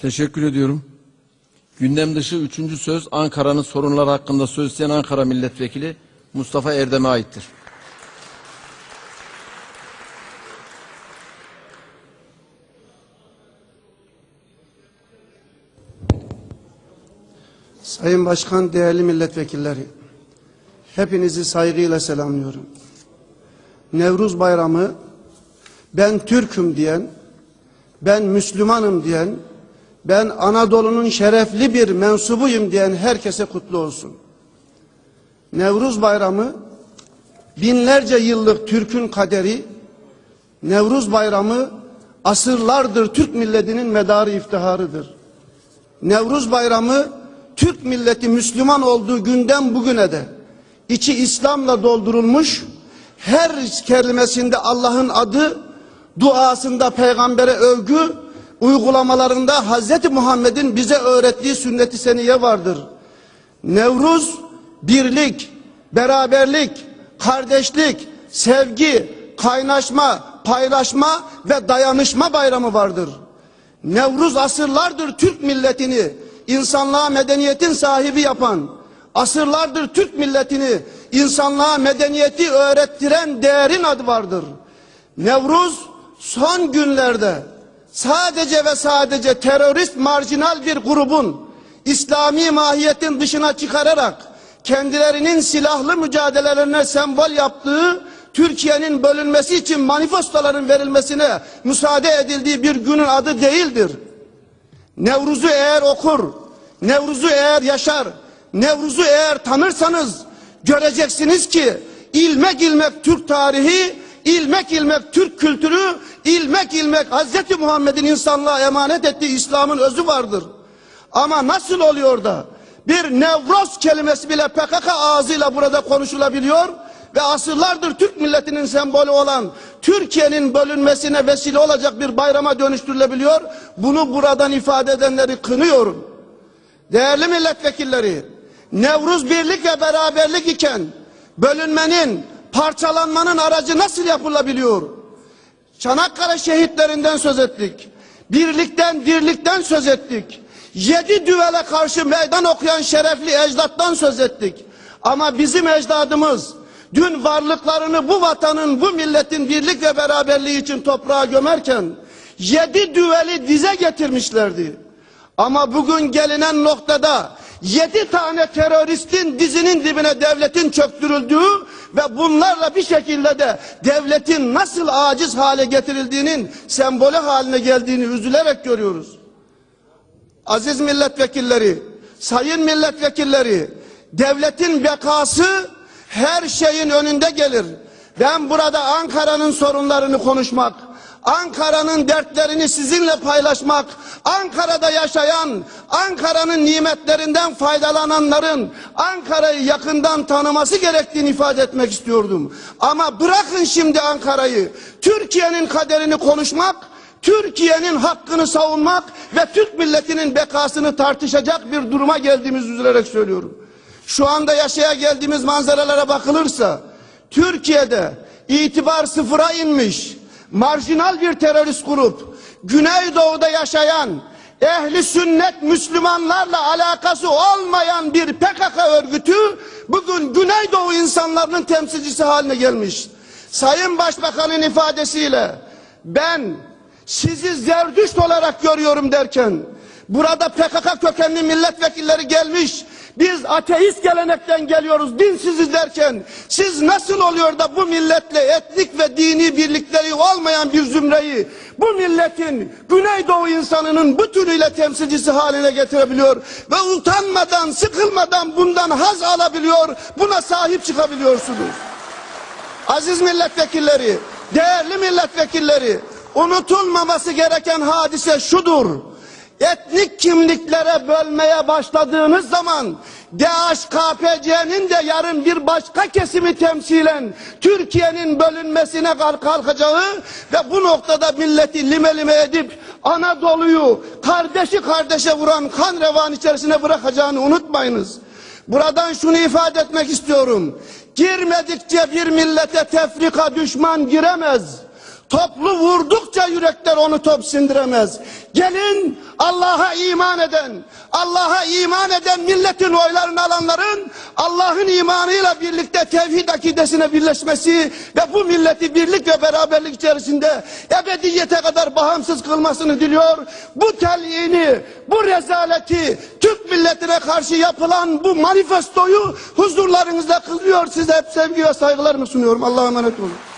Teşekkür ediyorum. Gündem dışı üçüncü söz Ankara'nın sorunları hakkında söz isteyen Ankara Milletvekili Mustafa Erdem'e aittir. Sayın Başkan, değerli milletvekilleri, hepinizi saygıyla selamlıyorum. Nevruz Bayramı, ben Türk'üm diyen, ben Müslümanım diyen, ben Anadolu'nun şerefli bir mensubuyum diyen herkese kutlu olsun. Nevruz Bayramı, binlerce yıllık Türk'ün kaderi, Nevruz Bayramı, asırlardır Türk milletinin medarı iftiharıdır. Nevruz Bayramı Türk milleti Müslüman olduğu günden bugüne de içi İslam'la doldurulmuş her kelimesinde Allah'ın adı duasında peygambere övgü uygulamalarında Hazreti Muhammed'in bize öğrettiği sünnet-i seniye vardır. Nevruz birlik, beraberlik, kardeşlik, sevgi, kaynaşma, paylaşma ve dayanışma bayramı vardır. Nevruz asırlardır Türk milletini insanlığa medeniyetin sahibi yapan, asırlardır Türk milletini insanlığa medeniyeti öğrettiren değerin adı vardır. Nevruz son günlerde sadece ve sadece terörist marjinal bir grubun İslami mahiyetin dışına çıkararak kendilerinin silahlı mücadelelerine sembol yaptığı Türkiye'nin bölünmesi için manifestoların verilmesine müsaade edildiği bir günün adı değildir. Nevruz'u eğer okur, Nevruz'u eğer yaşar, Nevruz'u eğer tanırsanız göreceksiniz ki ilmek ilmek Türk tarihi, ilmek ilmek Türk kültürü, ilmek ilmek Hazreti Muhammed'in insanlığa emanet ettiği İslam'ın özü vardır. Ama nasıl oluyor da bir Nevroz kelimesi bile PKK ağzıyla burada konuşulabiliyor ve asırlardır Türk milletinin sembolü olan Türkiye'nin bölünmesine vesile olacak bir bayrama dönüştürülebiliyor. Bunu buradan ifade edenleri kınıyorum. Değerli milletvekilleri, Nevruz birlik ve beraberlik iken bölünmenin, parçalanmanın aracı nasıl yapılabiliyor? Çanakkale şehitlerinden söz ettik. Birlikten, dirlikten söz ettik. Yedi düvele karşı meydan okuyan şerefli ecdattan söz ettik. Ama bizim ecdadımız dün varlıklarını bu vatanın, bu milletin birlik ve beraberliği için toprağa gömerken yedi düveli dize getirmişlerdi. Ama bugün gelinen noktada yedi tane teröristin dizinin dibine devletin çöktürüldüğü ve bunlarla bir şekilde de devletin nasıl aciz hale getirildiğinin sembolü haline geldiğini üzülerek görüyoruz. Aziz milletvekilleri, sayın milletvekilleri, devletin bekası her şeyin önünde gelir. Ben burada Ankara'nın sorunlarını konuşmak, Ankara'nın dertlerini sizinle paylaşmak, Ankara'da yaşayan, Ankara'nın nimetlerinden faydalananların Ankara'yı yakından tanıması gerektiğini ifade etmek istiyordum. Ama bırakın şimdi Ankara'yı, Türkiye'nin kaderini konuşmak, Türkiye'nin hakkını savunmak ve Türk milletinin bekasını tartışacak bir duruma geldiğimiz üzülerek söylüyorum. Şu anda yaşaya geldiğimiz manzaralara bakılırsa Türkiye'de itibar sıfıra inmiş marjinal bir terörist grup Güneydoğu'da yaşayan ehli sünnet Müslümanlarla alakası olmayan bir PKK örgütü bugün Güneydoğu insanlarının temsilcisi haline gelmiş. Sayın Başbakan'ın ifadesiyle ben sizi zerdüşt olarak görüyorum derken burada PKK kökenli milletvekilleri gelmiş biz ateist gelenekten geliyoruz, dinsiziz derken siz nasıl oluyor da bu milletle etnik ve dini birlikleri olmayan bir zümreyi bu milletin Güneydoğu insanının bütünüyle temsilcisi haline getirebiliyor ve utanmadan, sıkılmadan bundan haz alabiliyor, buna sahip çıkabiliyorsunuz. Aziz milletvekilleri, değerli milletvekilleri, unutulmaması gereken hadise şudur etnik kimliklere bölmeye başladığınız zaman DHKPC'nin de yarın bir başka kesimi temsilen Türkiye'nin bölünmesine kalkacağı ve bu noktada milleti lime lime edip Anadolu'yu kardeşi kardeşe vuran kan revan içerisine bırakacağını unutmayınız. Buradan şunu ifade etmek istiyorum. Girmedikçe bir millete tefrika düşman giremez. Toplu vurdukça yürekler onu top sindiremez. Gelin Allah'a iman eden, Allah'a iman eden milletin oylarını alanların Allah'ın imanıyla birlikte tevhid akidesine birleşmesi ve bu milleti birlik ve beraberlik içerisinde ebediyete kadar bağımsız kılmasını diliyor. Bu telini, bu rezaleti Türk milletine karşı yapılan bu manifestoyu huzurlarınızda kılıyor. Size hep sevgi ve saygılarımı sunuyorum. Allah'a emanet olun.